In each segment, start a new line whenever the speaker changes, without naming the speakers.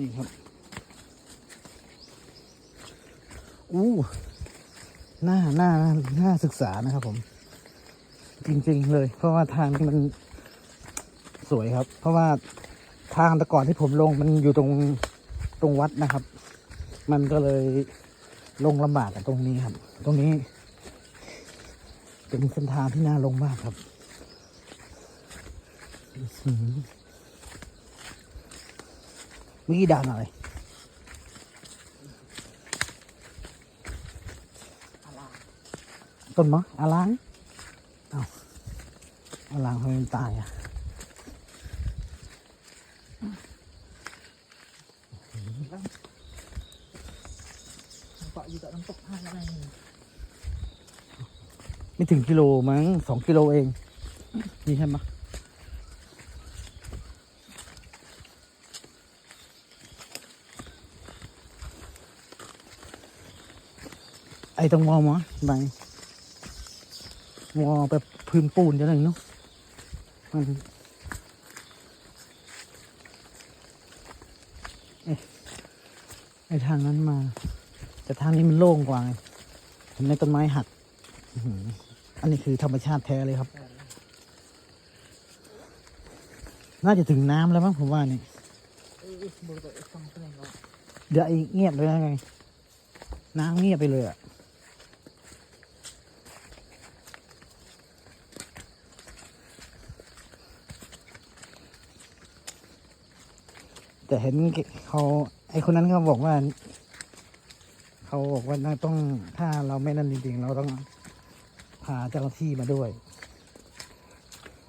นี่ครับอู้หน้าหน้าหน้าศึกษานะครับผม จริงๆเลย เพราะว่าทางมันสวยครับ เพราะว่าทางแต่ก่อนที่ผมลงมันอยู่ตรงตรงวัดนะครับ มันก็เลยลงลำบากกับตรงนี้ครับ ตรงนี้เป็นเส้นทางที่น่าลงมากครับ อื้อหือเมื่อกี้ด่านอะไรต้นมะอาลางเอาอาลางทำไมมันตายอะ
เกาะอยู่กับน้ำตกท่าอะไรนี่
ไม่ถึงกิโลมั้งสองกิโลเอง นี่ใช่ไหม ไอ้ตรงวอมะไหนวอแบบพื้นปูนจะหนึ่งเนาะมันไอ้ทางนั้นมา แต่ทางนี้มันโล่งกว่าไงเห็นในต้นไม้หักอันนี้คือธรรมชาติแท้เลยครับ น่าจะถึงน้ำแล้วมั้งผมว่านี่
เดี๋
ยวไอ้เงียบเลยนะไง น้ำเงียบไปเลยอะ แต่เห็นเขาไอ้คนนั้นเขาบอกว่า เขาบอกว่าน่าต้องถ้าเราไม่นั่นจริงๆ เราต้องพาเจ้าหน้าที่มาด้วย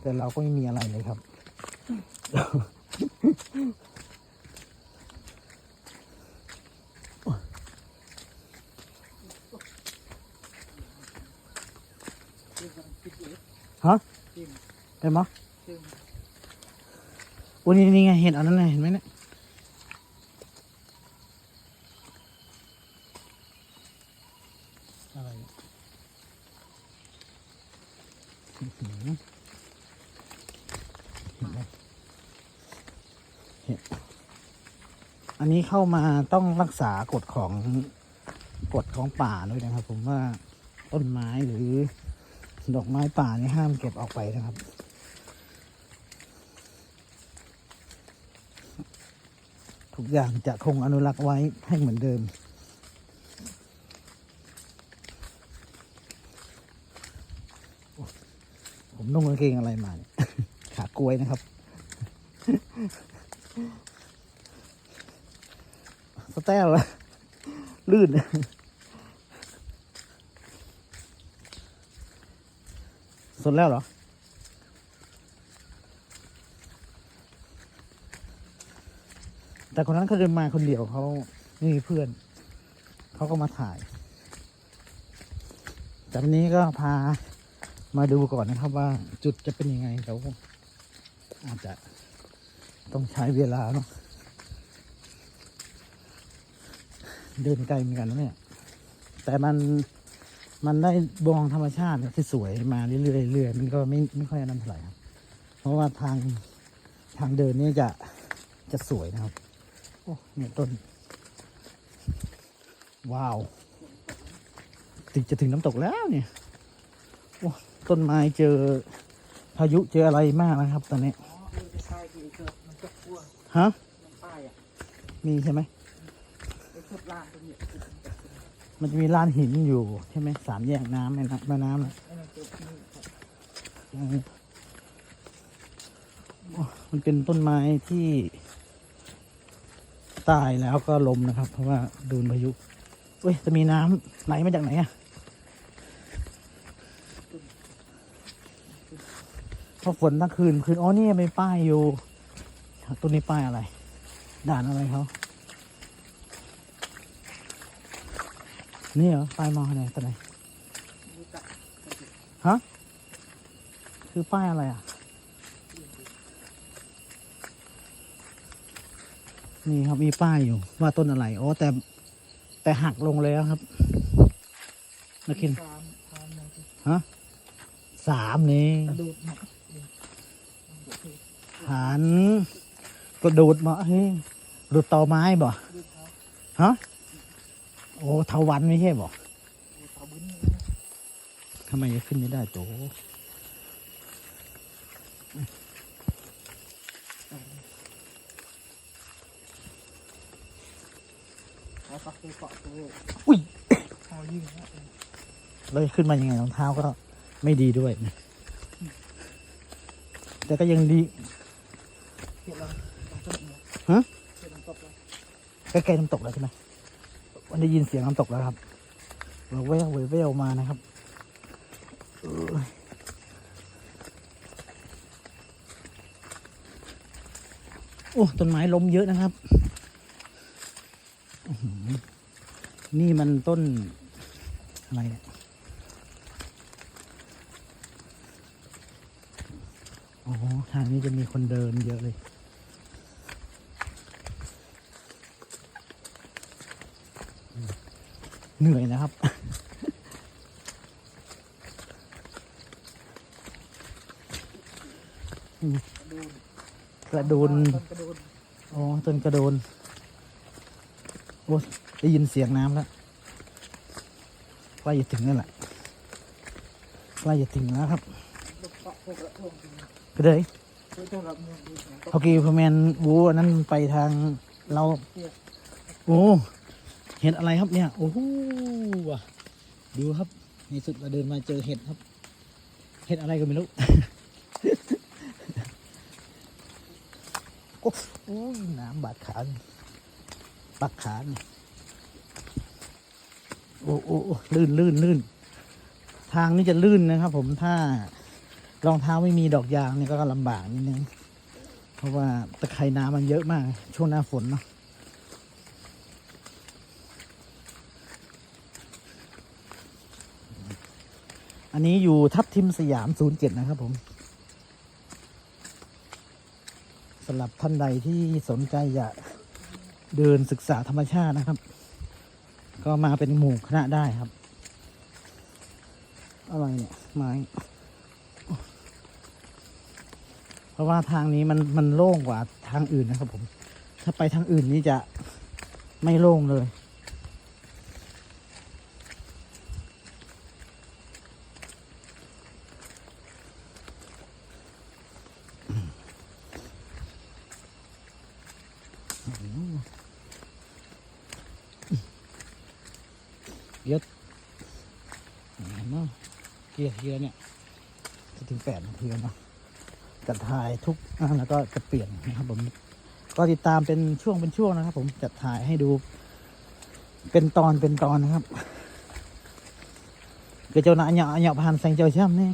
แต่เราก็ไม่มีอะไรเลยครับ ฮะเห็นไหมวันนี้นี่ไงเห็นอันนั้นไงเห็นไหมเนี่ยอะไรเนี่ย เห็นไหมเห็นอันนี้เข้ามาต้องรักษากฎของกฎของป่าด้วยนะครับ ผมว่าต้นไม้หรือดอกไม้ป่านี่ห้ามเก็บออกไปนะครับ ทุกอย่างจะคงอนุรักษ์ไว้ให้เหมือนเดิม ผมนุ่งกางเกงอะไรมาเนี่ยขากล้วยนะครับ สแตลอะลื่นสดแล้วเหรอ แต่คนนั้นเขาเดินมาคนเดียวเขาไม่มีเพื่อน เขาก็มาถ่ายจากนี้ก็พา มาดูก่อนนะครับว่าจุดจะเป็นยังไงเดี๋ยวอาจจะต้องใช้เวลาเนาะเดินไกลเหมือนกันนะเนี่ยแต่มันมันได้บองธรรมชาติที่สวยมาเรื่อยๆเรื่อยมันก็ไม่ไม่ค่อยนนั้นเท่าไหร่ครับ เพราะว่าทางทางเดินนี่จะจะสวยนะครับ โอ้เนี่ยต้น ว้าว ติดจะถึงน้ำตกแล้วเนี่ยโอ้ ต้นไม้เจอพายุเจออะไรมากนะครับ ตอนนี้
อ๋อเออใช่ที่เกิดมันตกพัว
ฮะ
มันป้ายอะ
มีใช่ไหม
ไอ้ทุบลานตรงนี้
มันจะมีลานหินอยู่ใช่ไหมสามแยกน้ำแม่น้ำแม่น้ำน่ะ
ไอ้นั่นตัวนี้ครับ
โอ้มันเป็นต้นไม้ที่ตายแล้วก็ล้มนะครับ เพราะว่าโดนพายุเว้ยจะมีน้ำไหลมาจากไหนอะ พอฝนทั้งคืนคืนอ๋อนี่มีป้ายอยู่ต้นนี้ป้ายอะไร ด่านอะไรเขานี่เหรอป้ายมองไหนตัวไหนฮะคือป้ายอะไรอะ นี่ครับมีป้ายอยู่ ว่าต้นอะไรอ๋อแต่แต่หักลงแล้วครับนักคินฮะสามนี่
กระโดดมาเอง
หันกระโดดมาเฮ้ยหลุดต่อไม้บ่ฮะโอ้เทาวันไม่ใช่บ่ทำไมจะขึ้นไม่ได้โจอุ้ย
เขายิงนะเออ
เลยขึ้นมายังไงรองเท้าก็ไม่ดีด้วย แต่ก็ยังดี ฮะ
เห็นเราตกแล้ว
ใกล้ๆน้ำตกแล้วใช่ไหมวันได้ยินเสียงน้ำตกแล้วครับ เราแววแววมานะครับโอ้ต้นไม้ล้มเยอะนะครับ นี่มันต้นอะไรเนี่ย โอ้โหทางนี้จะมีคนเดินเยอะเลย เหนื่อยนะครับ
กระโดน
โดน
ต้นกระโดน
อ๋อต้นกระโดนโอ้ได้ยินเสียงน้ำแล้วใกล้จะถึงแล้วล่ะใกล้จะถึงแล้วครับ
ก็เล
ย
ตัวตัวกับมือดูนะ
โอเคพอแมนวูอันนั้นไปทางเราโอ้เห็ดอะไรครับเนี่ย โอ้โหดูครับในสุดเราเดินมาเจอเห็ดครับ เห็ดอะไรก็ไม่รู้โอ้โอ้ยน้ำบาดขาปักขาโอ้โอ้ลื่นลื่นลื่น ทางนี้จะลื่นนะครับผมถ้า รองเท้าไม่มีดอกยางนี่ก็ลำบากนิดนึง เพราะว่าตะไคร่น้ำมันเยอะมาก ช่วงหน้าฝนเนาะอันนี้อยู่ทับทิมสยาม07นะครับผมสำหรับท่านใดที่สนใจอยากเดินศึกษาธรรมชาตินะครับ ก็มาเป็นหมู่คณะได้ครับ อะไรเนี่ย ไม้ เพ ราะว่าทางนี้มันมันโล่งกว่าทางอื่นนะครับผม ถ้าไปทางอื่นนี่จะไม่โล่งเลยเดี๋ยวเห็นไหมเกียร์เกียร์เนี่ยจะถึงแปดนาทีแล้วเนะ จะถ่ายทุกอ่าแล้วก็จะเปลี่ยนนะครับผม ก็ติดตามเป็นช่วงเป็นช่วงนะครับ ผมจะถ่ายให้ดู เป็นตอนเป็นตอนนะครับเกิดเจ้าหน้าเหยาะเหยาะผ่านแสงเจ้าช่ำนี่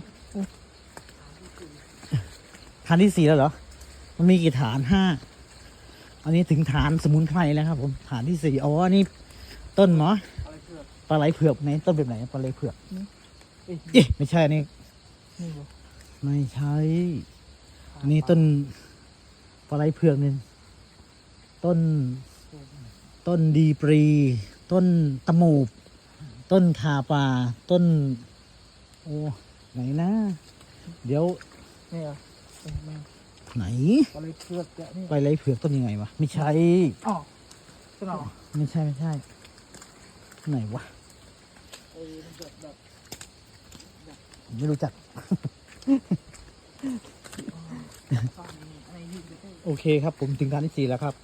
ฐานที่สี่แล้วเหรอ มันมีกี่ฐานห้า อันนี้ถึงฐานสมุนไพรแล้วครับผม ฐานที่สี่อ๋ออันนี้ต้นเนาะ
อะไรเพื่อน
ปลาไหลเผือกไหนต้นแบบไหนปลาไหลเผือก
เอ้ย
เอ๊ะไม่ใช่อันนี่
นี่เหรอ
ไม่ใช่ อันนี้ต้นปลาไหลเผือกเนี่ยต้น ต้นดีปรี ต้นตะหมูบ ต้นทาปลาต้น โอ้ไหนนะ เดี๋ยว
นี่เหรอเอ้ยแม่ง
ไหน
อะไรเพื่อนแกะนี่
ปลาไหลเผือกต้นยังไงวะไม่ใช่
อ๋อใช่ไหม
ไม่ใช่ไม่ใช่ ไหนวะ
เอ้ยมันแบบแบบ
ผมไม่รู้จัก โอเคครับผมถึงการที่สี่แล้วครับ